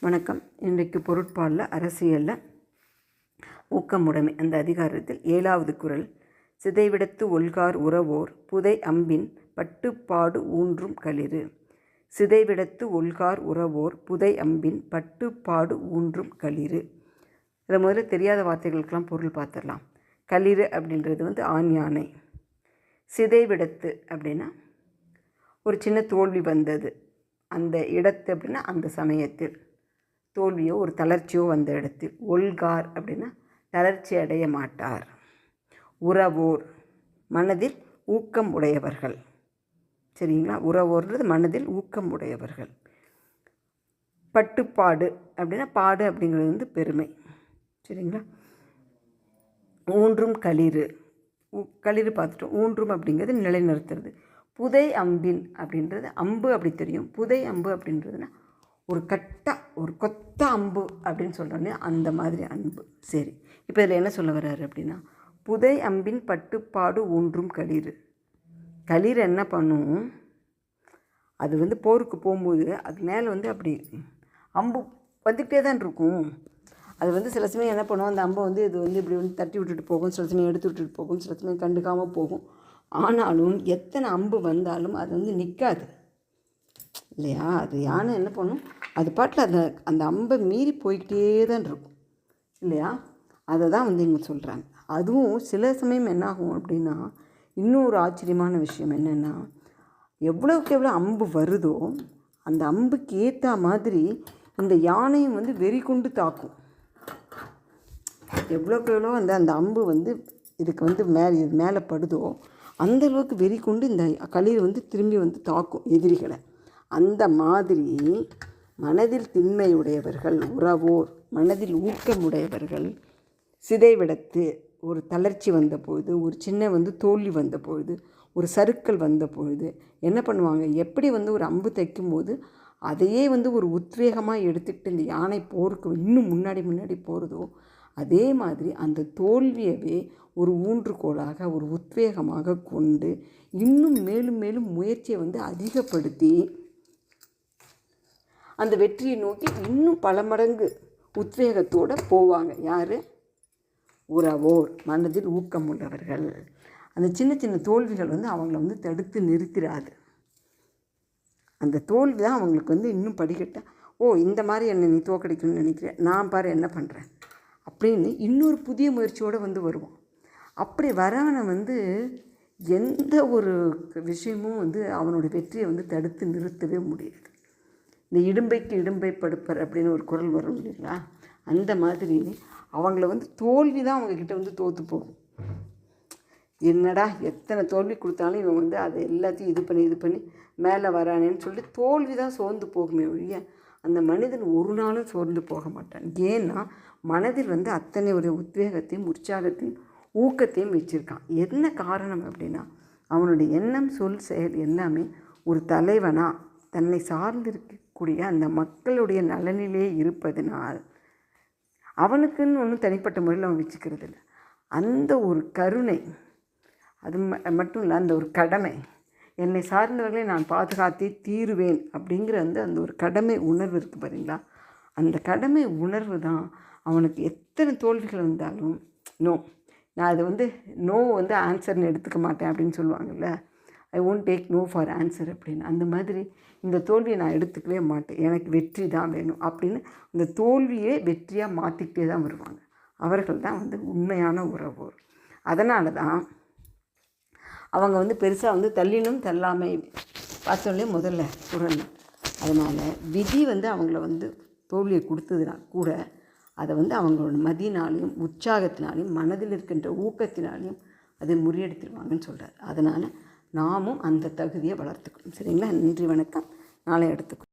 வணக்கம். இன்றைக்கு பொருட்பாலில் அரசியலில் ஊக்கமுடைமை. அந்த அதிகாரத்தில் ஏழாவது குறள் சிதைவிடத்து ஒல்கார் உறவோர் புதை அம்பின் பட்டுப்பாடு ஊன்றும் களிறு. சிதைவிடத்து ஒல்கார் உறவோர் புதை அம்பின் பட்டுப்பாடு ஊன்றும் களிறு. இதில் முதல்ல தெரியாத வார்த்தைகளுக்கெல்லாம் பொருள் பார்த்துடலாம். களிறு அப்படின்றது வந்து ஆண் யானை. சிதைவிடத்து அப்படின்னா ஒரு சின்ன தோல்வி வந்தது. அந்த இடத்து அப்படின்னா அந்த சமயத்தில். தோல்வியோ ஒரு தளர்ச்சியோ வந்த இடத்து ஒல்கார் அப்படின்னா தளர்ச்சி அடைய மாட்டார். உறவோர் மனதில் ஊக்கம் உடையவர்கள். சரிங்களா? உறவோர்ன்றது மனதில் ஊக்கம் உடையவர்கள். பட்டுப்பாடு அப்படின்னா பாடு அப்படிங்கிறது வந்து பெருமை. சரிங்களா? ஊன்றும் களிறு. களிறு பார்த்துட்டோம். ஊன்றும் அப்படிங்கிறது நிலைநிறுத்துறது. புதை அம்பின் அப்படின்றது அம்பு அப்படி தெரியும். புதை அம்பு அப்படின்றதுனா ஒரு கட்டா ஒரு கொத்த அம்பு அப்படின்னு சொல்கிறோன்னே அந்த மாதிரி அன்பு. சரி இப்போ இதில் என்ன சொல்ல வர்றாரு அப்படின்னா புதை அம்பின் பட்டுப்பாடு ஊன்றும் களிர் களிர் என்ன பண்ணும்? அது வந்து போருக்கு போகும்போது அது மேலே வந்து அப்படி அம்பு வந்துக்கிட்டே தான் இருக்கும். அது வந்து சில சமயம் என்ன பண்ணும்? அந்த அம்பை வந்து இது வந்து இப்படி வந்து தட்டி விட்டுட்டு போகும். சில சமயம் எடுத்து விட்டுட்டு போகும். சில சமயம் கண்டுக்காமல் போகும். ஆனாலும் எத்தனை அம்பு வந்தாலும் அது வந்து நிற்காது இல்லையா? அது யானை என்ன பண்ணும்? அது பாட்டில் அந்த அந்த அம்பை மீறி போய்கிட்டே தான் இருக்கும். இல்லையா? அதை தான் வந்து இங்கே சொல்கிறாங்க அதுவும் சில சமயம் என்னாகும் அப்படின்னா இன்னொரு ஆச்சரியமான விஷயம் என்னென்னா எவ்வளோக்கு எவ்வளோ அம்பு வருதோ அந்த அம்புக்கு ஏற்ற மாதிரி இந்த யானையும் வந்து வெறி கொண்டு தாக்கும். எவ்வளோக்கு எவ்வளோ அந்த அந்த அம்பு வந்து இதுக்கு வந்து மேலே இது மேலே படுதோ அந்த அளவுக்கு வெறி கொண்டு இந்த களிர் வந்து திரும்பி வந்து தாக்கும் எதிரிகளை. அந்த மாதிரி மனதில் திண்மையுடையவர்கள் உறவோர் மனதில் ஊக்கமுடையவர்கள் சிதைவிடத்து ஒரு தளர்ச்சி வந்த பொழுது ஒரு சின்ன வந்து தோல்வி வந்த பொழுது ஒரு சறுக்கல் வந்த பொழுது என்ன பண்ணுவாங்க? எப்படி வந்து ஒரு அம்பு தைக்கும்போது அதையே வந்து ஒரு உத்வேகமாக எடுத்துக்கிட்டு இந்த யானை போருக்கு இன்னும் முன்னாடி முன்னாடி போகிறதோ அதே மாதிரி அந்த தோல்வியவே ஒரு ஊன்றுகோலாக ஒரு உத்வேகமாக கொண்டு இன்னும் மேலும் மேலும் முயற்சியை வந்து அதிகப்படுத்தி அந்த வெற்றியை நோக்கி இன்னும் பல மடங்கு உத்வேகத்தோடு போவாங்க. யார்? உறவோர் மனதில் ஊக்கம் உள்ளவர்கள். அந்த சின்ன சின்ன தோல்விகள் வந்து அவங்கள வந்து தடுத்து நிறுத்திடாது அந்த தோல்வி தான் அவங்களுக்கு வந்து இன்னும் படிக்கட்டா ஓ இந்த மாதிரி என்னை நீ தோக்கடிக்கணும்னு நினைக்கிறேன் நான் பாரு என்ன பண்ணுறேன் அப்படின்னு இன்னொரு புதிய முயற்சியோடு வந்து வருவோம். அப்படி வரவனை வந்து எந்த ஒரு விஷயமும் வந்து அவனோட வெற்றியை வந்து தடுத்து நிறுத்தவே முடியாது. இந்த இடும்பைக்கு இடும்பை படுப்பர் அப்படின்னு ஒரு குரல் வரும் இல்லைங்களா? அந்த மாதிரி அவங்கள வந்து தோல்வி தான் அவங்கக்கிட்ட வந்து தோற்று போகும். என்னடா எத்தனை தோல்வி கொடுத்தாலும் இவன் வந்து அதை எல்லாத்தையும் இது பண்ணி இது பண்ணி மேலே வரானேன்னு சொல்லிட்டு தோல்வி தான் சோர்ந்து போகுமே ஒழிய அந்த மனிதன் ஒரு நாளும் சோர்ந்து போக மாட்டான். ஏன்னா மனதில் வந்து அத்தனை ஒரு உத்வேகத்தையும் உற்சாகத்தையும் ஊக்கத்தையும் வச்சுருக்கான். என்ன காரணம் அப்படின்னா அவனுடைய எண்ணம் சொல் செயல் எல்லாமே ஒரு தலைவனா தன்னை கூடிய அந்த மக்களுடைய நலனிலே இருப்பதனால் அவனுக்குன்னு ஒன்றும் தனிப்பட்ட முறையில் அவன் வச்சுக்கிறது இல்லை அந்த ஒரு கருணை அது மட்டும் இல்லை அந்த ஒரு கடமை என்னை சார்ந்தவர்களை நான் பாதுகாத்தே தீருவேன் அப்படிங்கிற வந்து அந்த ஒரு கடமை உணர்வு இருக்குது பாருங்களா அந்த கடமை உணர்வு தான் அவனுக்கு எத்தனை தோல்விகள் வந்தாலும் நோ நான் அது வந்து நோ வந்து ஆன்சர்னு எடுத்துக்க மாட்டேன் அப்படின்னு சொல்லுவாங்கல்ல I won't take no for answer அப்படின்னு. அந்த மாதிரி இந்த தோல்வியை நான் எடுத்துக்கவே மாட்டேன். எனக்கு வெற்றி தான் வேணும் அப்படின்னு அந்த தோல்வியே வெற்றியாக மாற்றிக்கிட்டே தான் வருவாங்க. அவர்கள் தான் வந்து உண்மையான உறவோர். அதனால தான் அவங்க வந்து பெருசாக வந்து தள்ளினும் தள்ளாமை பார்த்தோன்னே முதல்ல குரல். அதனால் விதி வந்து அவங்கள வந்து தோல்வியை கொடுத்ததுனா கூட அதை வந்து அவங்களோட மதியினாலையும் உற்சாகத்தினாலையும் மனதில் இருக்கின்ற ஊக்கத்தினாலையும் அதை முறியடித்திருவாங்கன்னு சொல்கிறார் அதனால் நாமும் அந்த தகுதியை வளர்த்துக்கணும். சரிங்களா? நன்றி வணக்கம். நாளை எடுத்துக்கணும்